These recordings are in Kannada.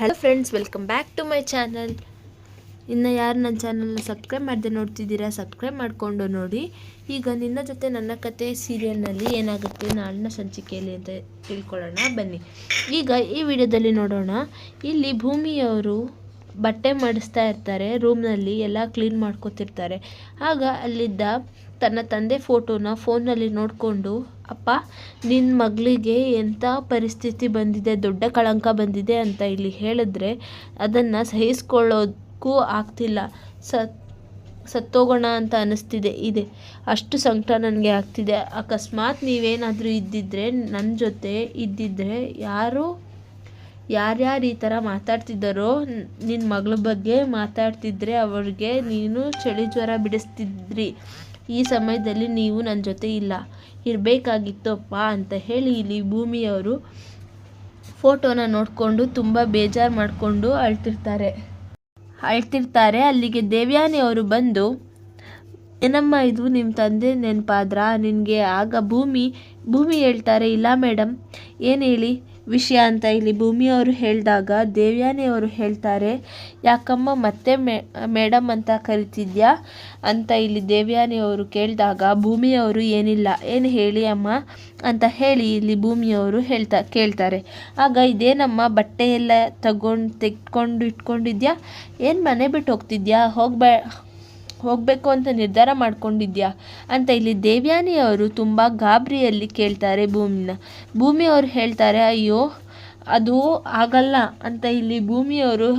Hello friends welcome back to my channel ಇನ್ನು ಯಾರು ನನ್ನ ಚಾನಲ್ನ ಸಬ್ಸ್ಕ್ರೈಬ್ ಮಾಡದೆ ನೋಡ್ತಿದ್ದೀರಾ ಸಬ್ಸ್ಕ್ರೈಬ್ ಮಾಡಿಕೊಂಡು ನೋಡಿ. ಈಗ ನಿನ್ನ ಜೊತೆ ನನ್ನ ಕತೆ ಸೀರಿಯಲ್ನಲ್ಲಿ ಏನಾಗುತ್ತೆ ನಾಳಿನ ಸಂಚಿಕೆಯಲ್ಲಿ ಅಂತ ತಿಳ್ಕೊಳ್ಳೋಣ, ಬನ್ನಿ. ಈಗ ಈ ವಿಡಿಯೋದಲ್ಲಿ ನೋಡೋಣ. ಇಲ್ಲಿ ಭೂಮಿಯವರು ಬಟ್ಟೆ ಮಾಡಿಸ್ತಾ ಇರ್ತಾರೆ ರೂಮ್ನಲ್ಲಿ ಎಲ್ಲ ಕ್ಲೀನ್ ಮಾಡ್ಕೊತಿರ್ತಾರೆ. ಆಗ ಅಲ್ಲಿದ್ದ ತನ್ನ ತಂದೆ ಫೋಟೋನ ಫೋನಲ್ಲಿ ನೋಡಿಕೊಂಡು ಅಪ್ಪ ನಿನ್ನ ಮಗಳಿಗೆ ಎಂಥ ಪರಿಸ್ಥಿತಿ ಬಂದಿದೆ, ದೊಡ್ಡ ಕಳಂಕ ಬಂದಿದೆ ಅಂತ ಇಲ್ಲಿ ಹೇಳಿದ್ರೆ ಅದನ್ನು ಸಹಿಸ್ಕೊಳ್ಳೋದಕ್ಕೂ ಆಗ್ತಿಲ್ಲ. ಸತ್ ಸತ್ತೋಗೋಣ ಅಂತ ಅನ್ನಿಸ್ತಿದೆ ಇದೆ. ಅಷ್ಟು ಸಂಕಟ ನನಗೆ ಆಗ್ತಿದೆ. ಅಕಸ್ಮಾತ್ ನೀವೇನಾದರೂ ಇದ್ದಿದ್ದರೆ ನನ್ನ ಜೊತೆ ಇದ್ದಿದ್ದರೆ ಯಾರು, ಯಾರ್ಯಾರು ಈ ಥರ ಮಾತಾಡ್ತಿದ್ದಾರೋ ನಿನ್ನ ಮಗಳ ಬಗ್ಗೆ ಮಾತಾಡ್ತಿದ್ರೆ ಅವ್ರಿಗೆ ನೀನು ಚಳಿ ಜ್ವರ ಬಿಡಿಸ್ತಿದ್ರಿ. ಈ ಸಮಯದಲ್ಲಿ ನೀವು ನನ್ನ ಜೊತೆ ಇಲ್ಲ. ಇರಬೇಕಾಗಿತ್ತಪ್ಪ ಅಂತ ಹೇಳಿ ಇಲ್ಲಿ ಭೂಮಿಯವರು ಫೋಟೋನ ನೋಡಿಕೊಂಡು ತುಂಬ ಬೇಜಾರು ಮಾಡಿಕೊಂಡು ಅಳ್ತಿರ್ತಾರೆ. ಅಳ್ತಿರ್ತಾರೆ. ಅಲ್ಲಿಗೆ ದೇವ್ಯಾನಿ ಅವರು ಬಂದು, ಏನಮ್ಮ ಇದು ನಿಮ್ಮ ತಂದೆ ನೆನಪಾದ್ರ? ನಿನಗೆ ಆಗ ಭೂಮಿ ಭೂಮಿ ಹೇಳ್ತಾರೆ, ಇಲ್ಲ ಮೇಡಮ್ ಏನು ಹೇಳಿ? ವಿಷಯ ಅಂತ ಇಲ್ಲಿ ಭೂಮಿಯವರು ಹೇಳಿದಾಗ ದೇವ್ಯಾನಿ ಅವರು ಹೇಳ್ತಾರೆ, ಯಾಕಮ್ಮ ಮತ್ತೆ ಮೇಡಮ್ ಅಂತ ಕರಿತಿದ್ಯಾ? ಅಂತ ಇಲ್ಲಿ ದೇವ್ಯಾನಿ ಅವರು ಕೇಳಿದಾಗ, ಭೂಮಿಯವರು ಏನಿಲ್ಲ, ಏನು ಹೇಳಿ ಅಮ್ಮ? ಅಂತ ಹೇಳಿ ಇಲ್ಲಿ ಭೂಮಿಯವರು ಹೇಳ್ತಾ, ಕೇಳ್ತಾರೆ. ಆಗ ಇದೇನಮ್ಮ ಬಟ್ಟೆ ಎಲ್ಲ ತಗೊಂಡು ತೆಗೆದುಕೊಂಡು ಇಟ್ಕೊಂಡಿದ್ಯಾ? ಏನು ಮನೆ ಬಿಟ್ಟು ಹೋಗ್ತಿದ್ಯಾ? ಹೋಗ್ಬೇ ಹೋಗಬೇಕು ಅಂತ ನಿರ್ಧಾರ ಮಾಡ್ಕೊಂಡಿದ್ಯಾ? ಅಂತ ಇಲ್ಲಿ ದೇವ್ಯಾನಿ ಅವರು ತುಂಬ ಗಾಬರಿಯಲ್ಲಿ ಕೇಳ್ತಾರೆ ಭೂಮಿನ. ಭೂಮಿಯವರು ಹೇಳ್ತಾರೆ, ಅಯ್ಯೋ, ಅದು ಆಗಲ್ಲ ಅಂತ ಇಲ್ಲಿ ಭೂಮಿಯವರು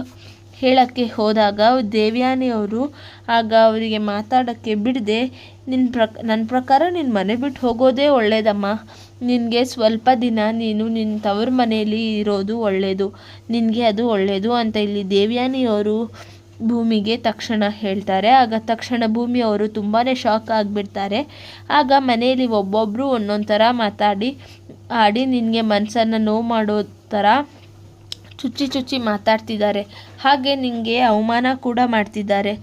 ಹೇಳೋಕ್ಕೆ ಹೋದಾಗ ದೇವ್ಯಾನಿಯವರು ಆಗ ಅವರಿಗೆ ಮಾತಾಡೋಕ್ಕೆ ಬಿಡದೆ ನಿನ್ನ ಪ್ರಕ ನನ್ನ ಪ್ರಕಾರ ನಿನ್ನ ಮನೆ ಬಿಟ್ಟು ಹೋಗೋದೇ ಒಳ್ಳೇದಮ್ಮ. ನಿನಗೆ ಸ್ವಲ್ಪ ದಿನ ನೀನು ನಿನ್ನ ತವರು ಮನೆಯಲ್ಲಿ ಇರೋದು ಒಳ್ಳೆಯದು ನಿನಗೆ ಅದು ಒಳ್ಳೆಯದು ಅಂತ ಇಲ್ಲಿ ದೇವ್ಯಾನಿಯವರು ಭೂಮಿಗೆ ತಕ್ಷಣ ಹೇಳ್ತಾರೆ. ಆಗ ತಕ್ಷಣ ಭೂಮಿ ಅವರು ತುಂಬಾ ಶಾಕ್ ಆಗಿಬಿಡ್ತಾರೆ. ಆಗ ಮನೆಯಲ್ಲಿ ಒಬ್ಬೊಬ್ಬರು ಒಂದೊಂದು ಥರ ಮಾತಾಡಿ, ಆಡಿ, ನಿನಗೆ ಮನಸ್ಸನ್ನು ನೋವು ಮಾಡೋ ಥರ ಚುಚ್ಚಿ ಚುಚ್ಚಿ ಮಾತಾಡ್ತಿದ್ದಾರೆ. ಹಾಗೆ ನಿನಗೆ ಅವಮಾನ ಕೂಡ ಮಾಡ್ತಿದ್ದಾರೆ.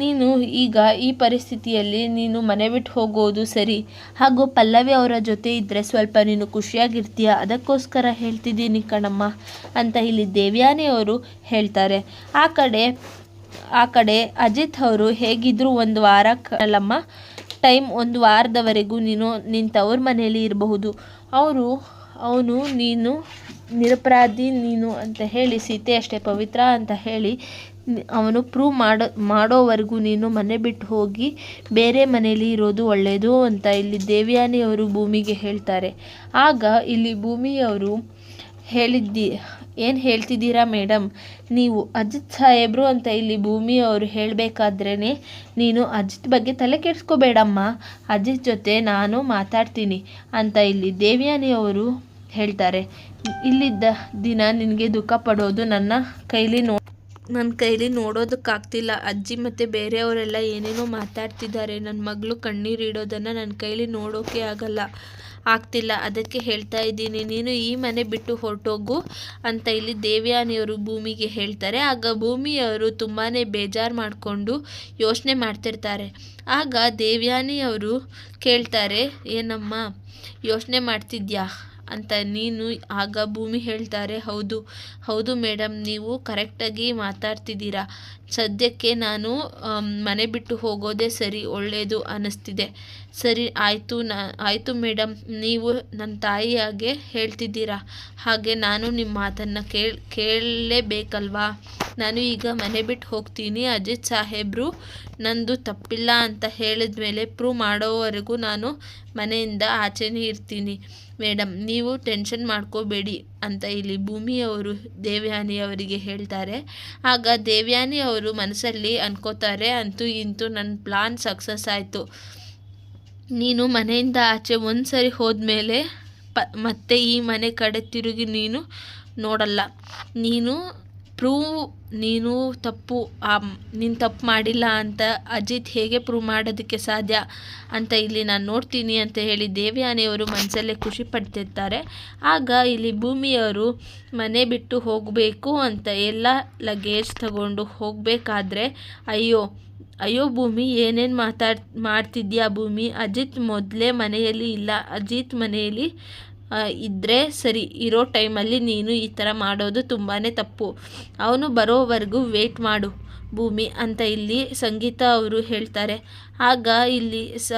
ನೀನು ಈಗ ಈ ಪರಿಸ್ಥಿತಿಯಲ್ಲಿ ನೀನು ಮನೆ ಬಿಟ್ಟು ಹೋಗೋದು ಸರಿ. ಹಾಗೂ ಪಲ್ಲವಿ ಅವರ ಜೊತೆ ಇದ್ದರೆ ಸ್ವಲ್ಪ ನೀನು ಖುಷಿಯಾಗಿರ್ತೀಯ. ಅದಕ್ಕೋಸ್ಕರ ಹೇಳ್ತಿದ್ದೀನಿ ಕಣಮ್ಮ ಅಂತ ಇಲ್ಲಿ ದೇವ್ಯಾನಿ ಅವರು ಹೇಳ್ತಾರೆ. ಆ ಕಡೆ ಆ ಕಡೆ ಅಜಿತ್ ಅವರು ಹೇಗಿದ್ದರೂ ಒಂದು ವಾರ ಕಲಮ್ಮ ಟೈಮ್ ಒಂದು ವಾರದವರೆಗೂ ನೀನು ನಿನ್ನ ತವ್ರ ಮನೆಯಲ್ಲಿ ಇರಬಹುದು. ಅವರು, ಅವನು, ನೀನು, ನಿರಪರಾಧಿ ನೀನು ಅಂತ ಹೇಳಿ, ಸೀತೆ ಅಷ್ಟೇ ಪವಿತ್ರ ಅಂತ ಹೇಳಿ, ಅವನು ಪ್ರೂವ್ ಮಾಡೋ, ಮಾಡೋವರೆಗೂ ನೀನು ಮನೆ ಬಿಟ್ಟು ಹೋಗಿ ಬೇರೆ ಮನೆಯಲ್ಲಿ ಇರೋದು ಒಳ್ಳೆಯದು ಅಂತ ಇಲ್ಲಿ ದೇವ್ಯಾನಿಯವರು ಭೂಮಿಗೆ ಹೇಳ್ತಾರೆ. ಆಗ ಇಲ್ಲಿ ಭೂಮಿಯವರು ಹೇಳಿದ್ದಿ ಏನು ಹೇಳ್ತಿದ್ದೀರಾ ಮೇಡಮ್? ನೀವು ಅಜಿತ್ ಸಾಹೇಬರು ಅಂತ ಇಲ್ಲಿ ಭೂಮಿ ಅವರು ಹೇಳಬೇಕಾದ್ರೇ ನೀನು ಅಜಿತ್ ಬಗ್ಗೆ ತಲೆ ಕೆಡಿಸ್ಕೋಬೇಡಮ್ಮ. ಅಜಿತ್ ಜೊತೆ ನಾನು ಮಾತಾಡ್ತೀನಿ ಅಂತ ಇಲ್ಲಿ ದೇವ್ಯಾನಿ ಅವರು ಹೇಳ್ತಾರೆ. ಇಲ್ಲಿದ್ದ ದಿನ ನಿನಗೆ ದುಃಖ ಪಡೋದು ನನ್ನ ಕೈಲಿ ನೋ ನನ್ನ ಕೈಲಿ ನೋಡೋದಕ್ಕಾಗ್ತಿಲ್ಲ. ಅಜ್ಜಿ ಮತ್ತು ಬೇರೆಯವರೆಲ್ಲ ಏನೇನೋ ಮಾತಾಡ್ತಿದ್ದಾರೆ. ನನ್ನ ಮಗಳು ಕಣ್ಣೀರಿಡೋದನ್ನು ನನ್ನ ಕೈಲಿ ನೋಡೋಕೆ ಆಗಲ್ಲ. ಆಗ್ತಿಲ್ಲ. ಅದಕ್ಕೆ ಹೇಳ್ತಾ ಇದ್ದೀನಿ, ನೀನು ಈ ಮನೆ ಬಿಟ್ಟು ಹೊರಟೋಗು ಅಂತ ಇಲ್ಲಿ ದೇವ್ಯಾನಿಯವರು ಭೂಮಿಗೆ ಹೇಳ್ತಾರೆ. ಆಗ ಭೂಮಿಯವರು ತುಂಬಾ ಬೇಜಾರು ಮಾಡಿಕೊಂಡು ಯೋಚನೆ ಮಾಡ್ತಿರ್ತಾರೆ. ಆಗ ದೇವ್ಯಾನಿಯವರು ಕೇಳ್ತಾರೆ, ಏನಮ್ಮ, ಯೋಚನೆ ಮಾಡ್ತಿದ್ಯಾ ಅಂತ ನೀನು ಆಗ ಭೂಮಿ ಹೇಳ್ತಾರೆ. ಹೌದು ಹೌದು ಮೇಡಮ್ ನೀವು ಕರೆಕ್ಟಾಗಿ ಮಾತಾಡ್ತಿದ್ದೀರಾ. ಸದ್ಯಕ್ಕೆ ನಾನು ಮನೆ ಬಿಟ್ಟು ಹೋಗೋದೇ ಸರಿ ಒಳ್ಳೆಯದು ಅನ್ನಿಸ್ತಿದೆ. ಸರಿ, ಆಯಿತು ನಾ, ಆಯಿತು ಮೇಡಮ್ ನೀವು ನನ್ನ ತಾಯಿಯಾಗೆ ಹೇಳ್ತಿದ್ದೀರಾ? ಹಾಗೆ ನಾನು ನಿಮ್ಮ ಮಾತನ್ನು ಕೇಳಿ, ಕೇಳಲೇಬೇಕಲ್ವಾ? ನಾನು ಈಗ ಮನೆ ಬಿಟ್ಟು ಹೋಗ್ತೀನಿ. ಅಜಿತ್ ಸಾಹೇಬರು ನಂದು ತಪ್ಪಿಲ್ಲ ಅಂತ ಹೇಳಿದ ಮೇಲೆ ಪ್ರೂವ್ ಮಾಡೋವರೆಗೂ ನಾನು ಮನೆಯಿಂದ ಆಚೆನೇ ಇರ್ತೀನಿ. ಮೇಡಮ್ ನೀವು ಟೆನ್ಷನ್ ಮಾಡ್ಕೋಬೇಡಿ. ಅಂತ ಇಲ್ಲಿ ಭೂಮಿಯವರು ದೇವ್ಯಾನಿ ಅವರಿಗೆ ಹೇಳ್ತಾರೆ. ಆಗ ದೇವ್ಯಾನಿ ಅವರು ಮನಸ್ಸಲ್ಲಿ ಅನ್ಕೋತಾರೆ, ಅಂತೂ ಇಂತೂ ನನ್ನ ಪ್ಲಾನ್ ಸಕ್ಸಸ್ ಆಯಿತು. ನೀನು ಮನೆಯಿಂದ ಆಚೆ ಒಂದು ಸರಿ ಹೋದ್ಮೇಲೆ ಪ, ಮತ್ತೆ ಈ ಮನೆ ಕಡೆ ತಿರುಗಿ ನೀನು ನೋಡಲ್ಲ. ನೀನು ಪ್ರೂವ್ ನೀನು ತಪ್ಪು ನೀನು ತಪ್ಪು ಮಾಡಿಲ್ಲ ಅಂತ ಅಜಿತ್ ಹೇಗೆ ಪ್ರೂವ್ ಮಾಡೋದಕ್ಕೆ ಸಾಧ್ಯ ಅಂತ ಇಲ್ಲಿ ನಾನು ನೋಡ್ತೀನಿ ಅಂತ ಹೇಳಿ ದೇವ್ಯಾನಿಯವರು ಮನಸ್ಸಲ್ಲೇ ಖುಷಿ ಪಡ್ತಿರ್ತಾರೆ. ಆಗ ಇಲ್ಲಿ ಭೂಮಿಯವರು ಮನೆ ಬಿಟ್ಟು ಹೋಗಬೇಕು ಅಂತ ಎಲ್ಲ ಲಗೇಜ್ ತಗೊಂಡು ಹೋಗಬೇಕಾದ್ರೆ, ಅಯ್ಯೋ ಅಯ್ಯೋ ಭೂಮಿ, ಏನೇನು ಮಾತಾಡ್, ಮಾಡ್ತಿದ್ಯಾ ಭೂಮಿ? ಅಜಿತ್ ಮೊದಲೇ ಮನೆಯಲ್ಲಿ ಇಲ್ಲ. ಅಜಿತ್ ಮನೆಯಲ್ಲಿ ಇದ್ದರೆ ಸರಿ, ಇರೋ ಟೈಮಲ್ಲಿ ನೀನು ಈ ಥರ ಮಾಡೋದು ತುಂಬಾ ತಪ್ಪು. ಅವನು ಬರೋವರೆಗೂ ವೇಟ್ ಮಾಡು, ಭೂಮಿ ಅಂತ ಇಲ್ಲಿ ಸಂಗೀತ ಅವರು ಹೇಳ್ತಾರೆ. ಆಗ ಇಲ್ಲಿ ಸ,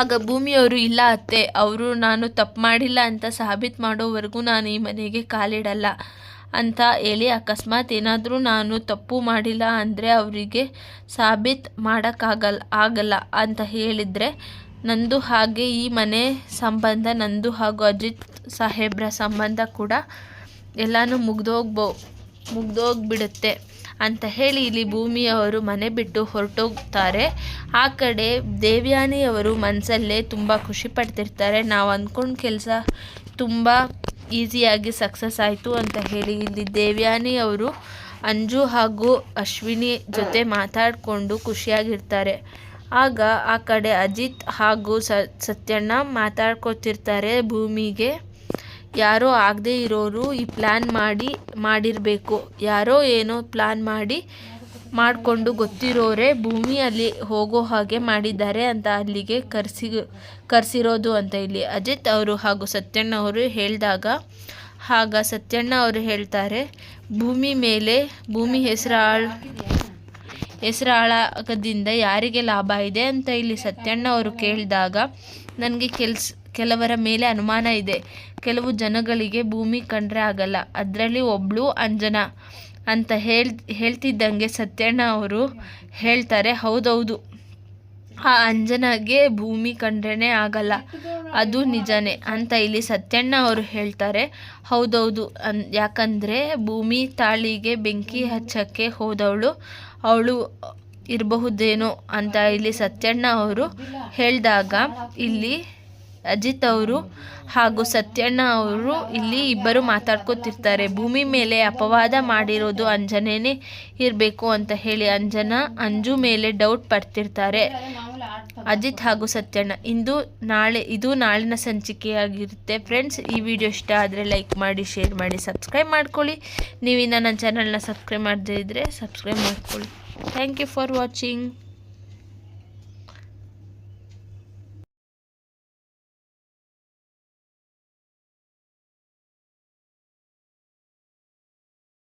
ಆಗ ಭೂಮಿಯವರು ಇಲ್ಲ ಅತ್ತೆ, ಅವರು ನಾನು ತಪ್ಪು ಮಾಡಿಲ್ಲ ಅಂತ ಸಾಬೀತು ಮಾಡೋವರೆಗೂ ನಾನು ಈ ಮನೆಗೆ ಕಾಲಿಡಲ್ಲ ಅಂತ ಹೇಳಿ ಅಕಸ್ಮಾತ್ ಏನಾದರೂ ನಾನು ತಪ್ಪು ಮಾಡಿಲ್ಲ ಅಂದರೆ ಅವರಿಗೆ ಸಾಬೀತು ಮಾಡೋಕ್ಕಾಗಲ್ಲ ಆಗಲ್ಲ ಅಂತ ಹೇಳಿದರೆ ನಂದು ಹಾಗೆ ಈ ಮನೆ ಸಂಬಂಧ, ನಂದು ಹಾಗೂ ಅಜಿತ್ ಸಾಹೇಬ್ರ ಸಂಬಂಧ ಕೂಡ ಎಲ್ಲನೂ ಮುಗ್ದೋಗ್ಬೋ ಮುಗ್ದೋಗ್ಬಿಡುತ್ತೆ ಅಂತ ಹೇಳಿ ಇಲ್ಲಿ ಭೂಮಿಯವರು ಮನೆ ಬಿಟ್ಟು ಹೊರಟೋಗ್ತಾರೆ. ಆ ಕಡೆ ದೇವ್ಯಾನಿಯವರು ಮನಸ್ಸಲ್ಲೇ ತುಂಬ ಖುಷಿ ಪಡ್ತಿರ್ತಾರೆ. ನಾವು ಅಂದ್ಕೊಂಡ ಕೆಲಸ ತುಂಬ ಈಸಿಯಾಗಿ ಸಕ್ಸಸ್ ಆಯಿತು ಅಂತ ಹೇಳಿ ಇಲ್ಲಿ ದೇವ್ಯಾನಿ ಅವರು ಅಂಜು ಹಾಗೂ ಅಶ್ವಿನಿ ಜೊತೆ ಮಾತಾಡಿಕೊಂಡು ಖುಷಿಯಾಗಿರ್ತಾರೆ. ಆಗ ಆ ಕಡೆ ಅಜಿತ್ ಹಾಗೂ ಸತ್ಯಣ್ಣ ಮಾತಾಡ್ಕೊತಿರ್ತಾರೆ ಭೂಮಿಗೆ. ಯಾರೋ ಆಗದೇ ಇರೋರು ಈ ಪ್ಲ್ಯಾನ್ ಮಾಡಿ, ಮಾಡಿರಬೇಕು. ಯಾರೋ ಏನೋ ಪ್ಲ್ಯಾನ್ ಮಾಡಿ, ಮಾಡಿಕೊಂಡು ಗೊತ್ತಿರೋರೇ ಭೂಮಿಯಲ್ಲಿ ಹೋಗೋ ಹಾಗೆ ಮಾಡಿದ್ದಾರೆ ಅಂತ ಅಲ್ಲಿಗೆ ಕರೆಸಿ ಕರೆಸಿರೋದು ಅಂತ ಇಲ್ಲಿ. ಅಜಿತ್ ಅವರು ಹಾಗೂ ಸತ್ಯಣ್ಣ ಅವರು ಹೇಳಿದಾಗ, ಆಗ ಸತ್ಯಣ್ಣ ಅವರು ಹೇಳ್ತಾರೆ, ಭೂಮಿ ಮೇಲೆ, ಭೂಮಿ ಹೆಸರಾಳದಿಂದ ಯಾರಿಗೆ ಲಾಭ ಇದೆ ಅಂತ ಇಲ್ಲಿ ಸತ್ಯಣ್ಣ ಅವರು ಕೇಳಿದಾಗ, ನನಗೆ ಕೆಲ್ಸ, ಕೆಲವರ ಮೇಲೆ ಅನುಮಾನ ಇದೆ. ಕೆಲವು ಜನಗಳಿಗೆ ಭೂಮಿ ಕಂಡ್ರೆ ಆಗಲ್ಲ. ಅದರಲ್ಲಿ ಒಬ್ಳು ಅಂಜನಾ ಅಂತ ಹೇಳ್, ಹೇಳ್ತಿದ್ದಂಗೆ ಸತ್ಯಣ್ಣ ಅವರು ಹೇಳ್ತಾರೆ, ಹೌದೌದು. ಆ ಅಂಜನಾಗೆ ಭೂಮಿ ಕಂಡ್ರೇ ಆಗಲ್ಲ. ಅದು ನಿಜನೇ ಅಂತ ಇಲ್ಲಿ ಸತ್ಯಣ್ಣ ಅವರು ಹೇಳ್ತಾರೆ. ಹೌದೌದು, ಅನ್, ಯಾಕಂದರೆ ಭೂಮಿ ತಾಳಿಗೆ ಬೆಂಕಿ ಹಚ್ಚಕ್ಕೆ ಹೋದವಳು, ಅವಳು ಇರಬಹುದೇನೋ ಅಂತ ಇಲ್ಲಿ ಸತ್ಯಣ್ಣ ಅವರು ಹೇಳಿದಾಗ ಇಲ್ಲಿ ಅಜಿತ್ ಅವರು ಹಾಗೂ ಸತ್ಯಣ್ಣ ಅವರು ಇಲ್ಲಿ ಇಬ್ಬರು ಮಾತಾಡ್ಕೋತಿರ್ತಾರೆ. ಭೂಮಿ ಮೇಲೆ ಅಪವಾದ ಮಾಡಿರೋದು ಅಂಜನೇನೆ ಇರಬೇಕು ಅಂತ ಹೇಳಿ ಅಂಜನಾ, ಅಂಜು ಮೇಲೆ ಡೌಟ್ ಪಡ್ತಿರ್ತಾರೆ. ಅಜಿತ್ ಹಾಗೂ ಸತ್ಯಣ್ಣ, ಇಂದು ನಾಳೆ, ಇದು ನಾಳಿನ ಸಂಚಿಕೆಯಾಗಿರುತ್ತೆ. ಫ್ರೆಂಡ್ಸ್ ಈ ವಿಡಿಯೋ ಇಷ್ಟ ಆದರೆ ಲೈಕ್ ಮಾಡಿ ಶೇರ್ ಮಾಡಿ ಸಬ್ಸ್ಕ್ರೈಬ್ ಮಾಡ್ಕೊಳ್ಳಿ. ನೀವಿನ್ನ ನನ್ನ ಚಾನಲ್ನ ಸಬ್ಸ್ಕ್ರೈಬ್ ಮಾಡದೇ ಇದ್ದರೆ ಸಬ್ಸ್ಕ್ರೈಬ್ ಮಾಡ್ಕೊಳ್ಳಿ. Thank you for watching